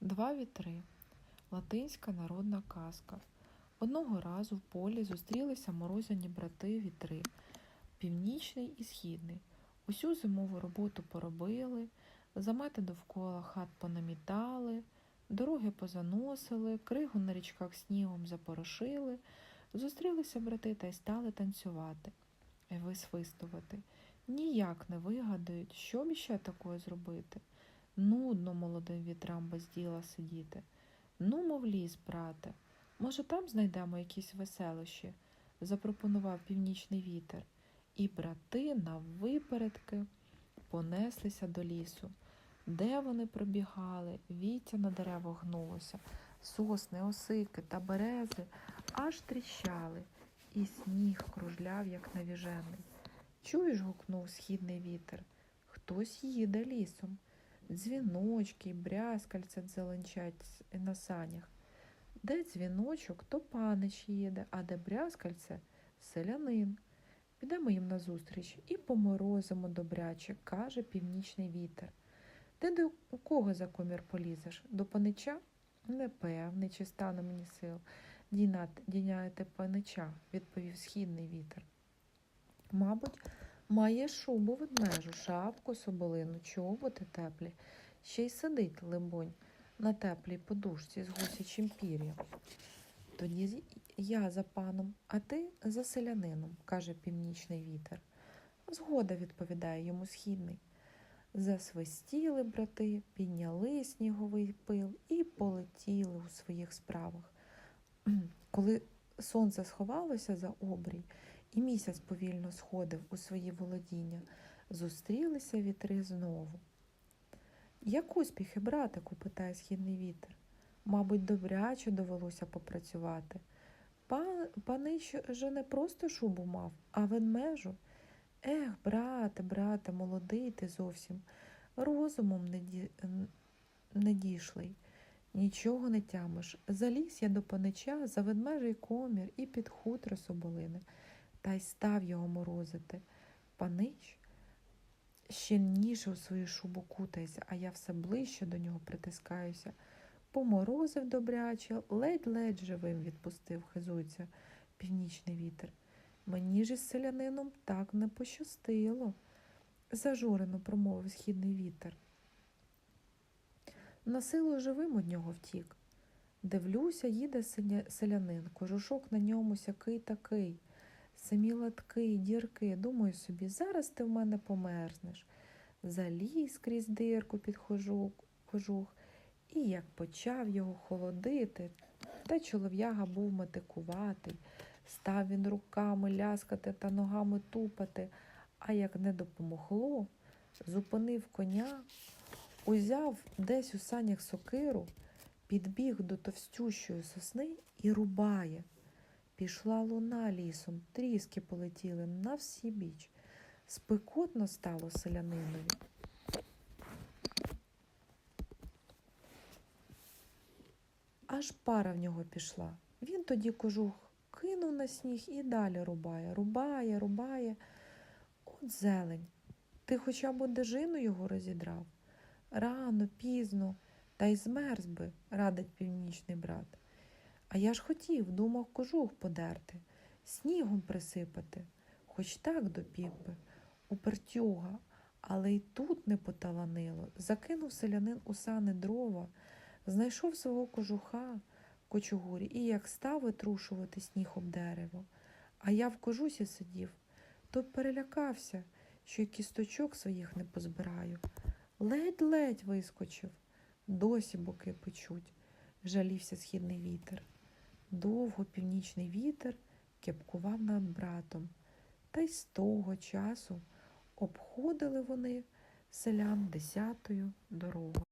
Два вітри. Латинська народна казка. Одного разу в полі зустрілися морозяні брати вітри, північний і східний. Усю зимову роботу поробили, замети довкола хат понамітали, дороги позаносили, кригу на річках снігом запорошили. Зустрілися брати та й стали танцювати висвистувати. Ніяк не вигадають, що б іще такое зробити. Нудно молодим вітрам без діла сидіти. Ну, мов ліс, брате, може, там знайдемо якісь веселощі, запропонував північний вітер. І брати наввипередки понеслися до лісу. Де вони пробігали, віття на деревах гнулося, сосни, осики та берези аж тріщали, і сніг кружляв, як навіжений. Чуєш, гукнув східний вітер. Хтось їде лісом. Дзвіночки, брязкальця дзеленчать на санях. Де дзвіночок, то панич їде, а де брязкальце селянин. Підемо їм назустріч і поморозимо добряче, каже північний вітер. Ти до у кого за комір полізеш? До панича? Непевний, чи стане мені сил. Дійняти панича, відповів східний вітер. Мабуть, має шубу ведмежу, шапку соболину, чоботи теплі. Ще й сидить, либонь, на теплій подушці з гусячим пір'ям. Тоді я за паном, а ти за селянином, каже північний вітер. Згода, відповідає йому східний. Засвистіли брати, підняли сніговий пил і полетіли у своїх справах. Коли сонце сховалося за обрій, і місяць повільно сходив у свої володіння, зустрілися вітри знову. Як успіхи, братику? питає східний вітер. Мабуть, добряче довелося попрацювати. Пан, панич же не просто шубу мав, а ведмежу. Ех, брате, брате, молодий ти зовсім, розумом не, ді... не дійшлий. Нічого не тямиш. Заліз я до панича за ведмежий комір і під хутро соболини, та й став його морозити. Панич щільніше у свою шубу кутається, а я все ближче до нього притискаюся. Поморозив добряче, ледь-ледь живим відпустив, хизується північний вітер. Мені ж із селянином так не пощастило, зажурено промовив східний вітер. Насилу живим од нього втік. Дивлюся, їде селянин, кожушок на ньому сякий такий, самі латки, дірки. Думаю собі, зараз ти в мене померзнеш. Заліз крізь дирку під кожух, і як почав його холодити, та чолов'яга був метикуватий. Став він руками ляскати та ногами тупати, а як не допомогло, зупинив коня, узяв десь у санях сокиру, підбіг до товстющої сосни і рубає. Пішла луна лісом, тріски полетіли на всі біч. Спекотно стало селянинові. Аж пара в нього пішла. Він тоді кожух кинув на сніг і далі рубає, рубає, рубає. От зелень. Ти хоча б одежину його розідрав. Рано, пізно, та й змерз би, радить північний брат. А я ж хотів, думав, кожух подерти, снігом присипати, хоч так допік би, упертюга, але й тут не поталанило. Закинув селянин у сани дрова, знайшов свого кожуха кочугурі і як став витрушувати сніг об дерево. А я в кожусі сидів, то перелякався, що й кісточок своїх не позбираю. Ледь-ледь вискочив, досі боки печуть, жалівся східний вітер. Довго північний вітер кепкував над братом, та й з того часу обходили вони селян десятою дорогою.